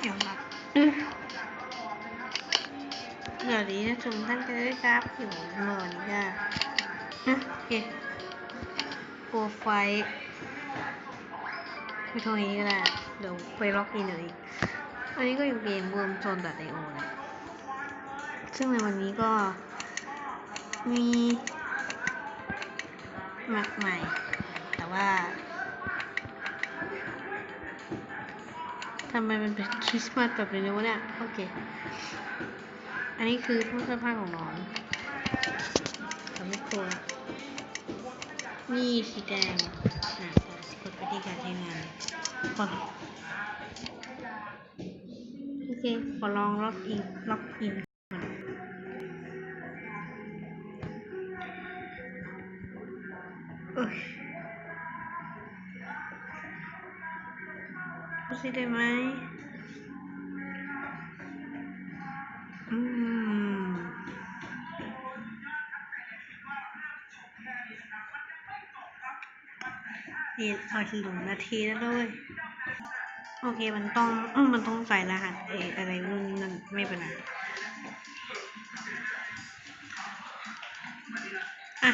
เดี๋ยวรับเดี๋ยวนี้นะชมท่านกันด้วยครับอยู่หมอนก็โอเคโปรไฟล์ไปตรงนี้ก็ได้เดี๋ยวไปล็อกอินเดี๋ยวอีก อันนี้ก็อยู่เกม Worm Zone .io นะซึ่งในวันนี้ก็มีแมปใหม่ แต่ว่า ทำไมมันเป็นคริสต์มาสแบบนี้วะเนี่ย โอเค อันนี้คือตู้เสื้อผ้าของน้องทำไม่ครัวนี่สีแดงอะกดไปที่การใช้งานก่อนโอเค ขอลองล็อกอิน ล็อกอินก่อนโอ้ย สิได้ไหมอืมนี่เอาถึงหนึ่งนาทีแล้วด้วยโอเคมันต้องอืมันต้องใส่รหัสเออะไรนู่นนั่นไม่เป็นไรอะ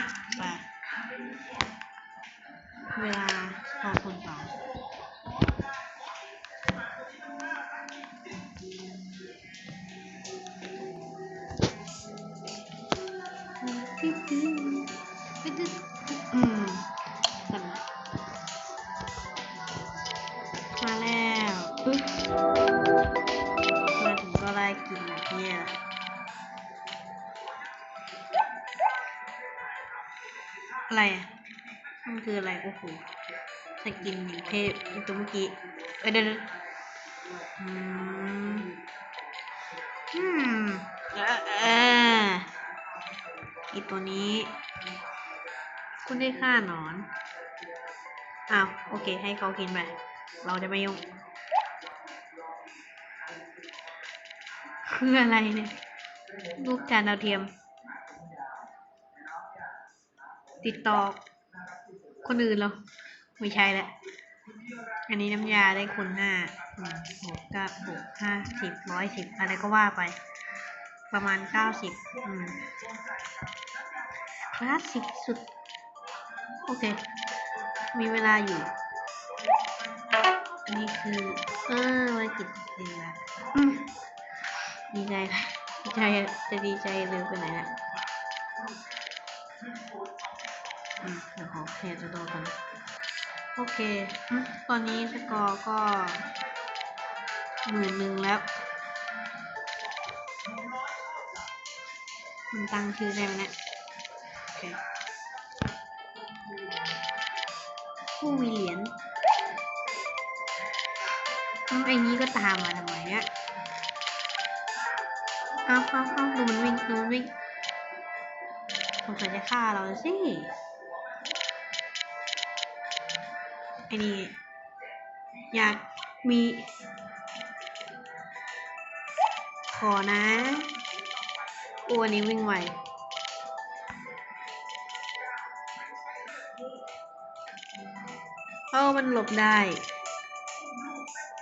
อืมกันนะมาแล้วปึ๊บมาถึงก็ไล่กินแบบเนี้ยอะไรอะมันคืออะไรโอ้โหสกินเทพตัวเมื่อกี้เอ้ยเดี๋ยวอืมอืมเออเอีตัวนี้ คุณได้ฆ่าหนอน อ้าว โอเค ให้เขากินไป เราจะไม่ยุ่ง คืออะไรเนี่ยลูกจานดาวเทียม ติดต่อ คนอื่นเหรอ ไม่ใช่แหละ อันนี้น้ำยาได้คุณห้าหกเก้าหกห้าสิบร้อยสิบอะไรก็ว่าไปประมาณเก้าสิบอืม คลาสสิกสุด โอเค มีเวลาอยู่ อันนี้คือเออไว้กินเองละอืมดีใจละดีใจจะดีใจเร็วไปไหนละอืมเดี๋ยวขอเคลียร์จะโดนกัน โอเค ตอนนี้สกอร์ก็หมื่นหนึ่งแล้วมันตั้งชื่อได้ไหมเนี่ย ผู้มีเหรียญไอ้นี้ก็ตามมาทำไมเนี่ยเอาเอาเอาดูมันวิ่งดูมันวิ่งสงสัยจะฆ่าเราสิไอ้นี่อยากมี ขอนะโอ้อันนี้วิ่งไว เออมันหลบได้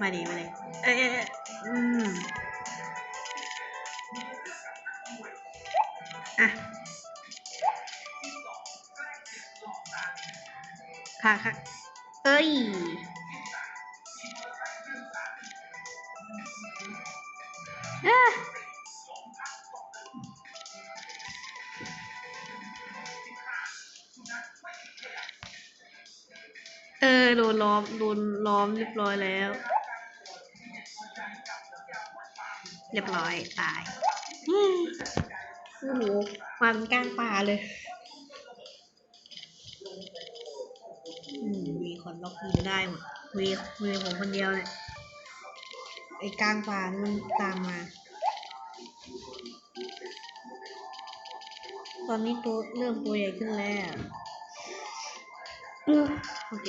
มาดีมาเลยเอ้ยเอ้ยเอ้ยอืมอะค่ะค่ะเอ้ยอะ เออโดนล้อมโดนล้อมเรียบร้อยแล้ว เรียบร้อยตายโอ้โหมาเป็นกลางป่าเลยมีคนล็อกอินได้หมดมีมีผมคนเดียวเนี่ยไอ้กลางป่ามันตามมา ตอนนี้ตัวเริ่มตัวใหญ่ขึ้นแล้ว โอเค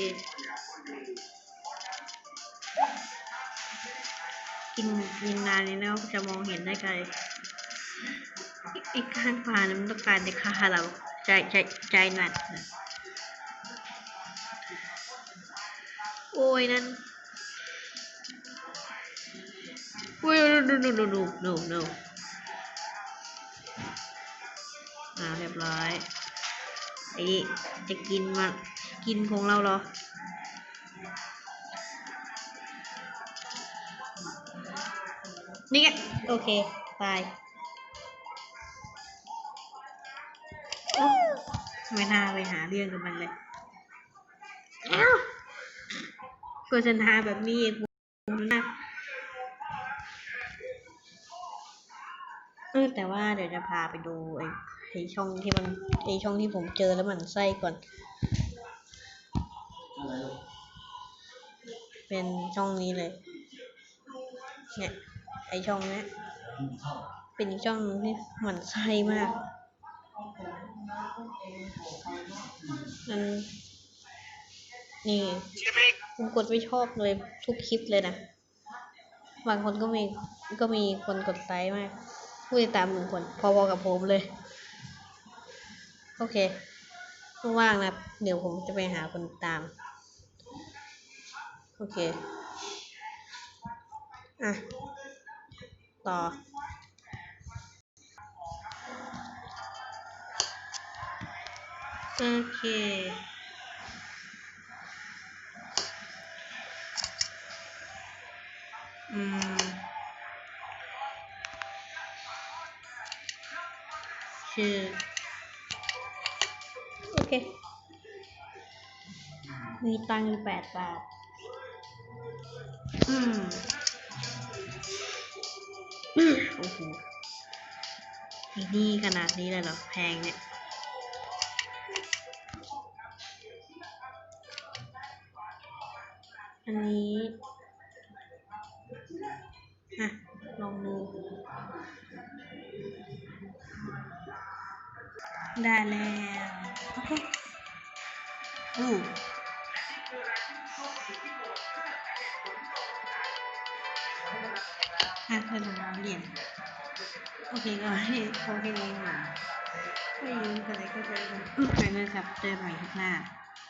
กินกินนานนี้แล้วจะมองเห็นได้ไกลไอ้ข้างป่านี่มันต้องการจะฆ่าเราใจใจใจหนักโอ้ยนั่นโอ้ยดูดูดูดูดูดูอ่าเรียบร้อยไอ้นี่จะกินมา กินของเราเหรอ นี่ไงโอเคตายโอ้ไม่น่าไปหาเรื่องกับมันเลยเอ้าโฆษณาแบบนี้เองนะเออแต่ว่าเดี๋ยวจะพาไปดูไอ้ไอ้ช่องที่มันไอ้ช่องที่ผมเจอแล้วมันไส้ก่อน เป็นช่องนี้เลย เนี่ย ไอช่องเนี้ยเป็นอีกช่องหนึงที่หมันไส้มาก มันนี่ผมกดไม่ชอบเลยทุกคลิปเลยนะ บางคนก็มีก็มีคนกดไลค์มาก ผู้ติดตามหนึ่งคน พอๆกับผมเลย โอเคว่างๆนะ เดี๋ยวผมจะไปหาคนตาม อเค อะ ต่อ โอเคอืมชื่อโอเค มีตังค์แปดบาท อืมอืมโอ้โหนี่ขนาดนี้เลยเหรอ แพงเนี่ย อันนี้อะลองดู ได้แล้ว โอเค อู้ อะเธอลองเอาเรียนโอเคก็ให้โอเคเองอะไม่ยืมกันเลยก็เจอกันไปเลยครับเจอใหม่ข้างหน้าโอเค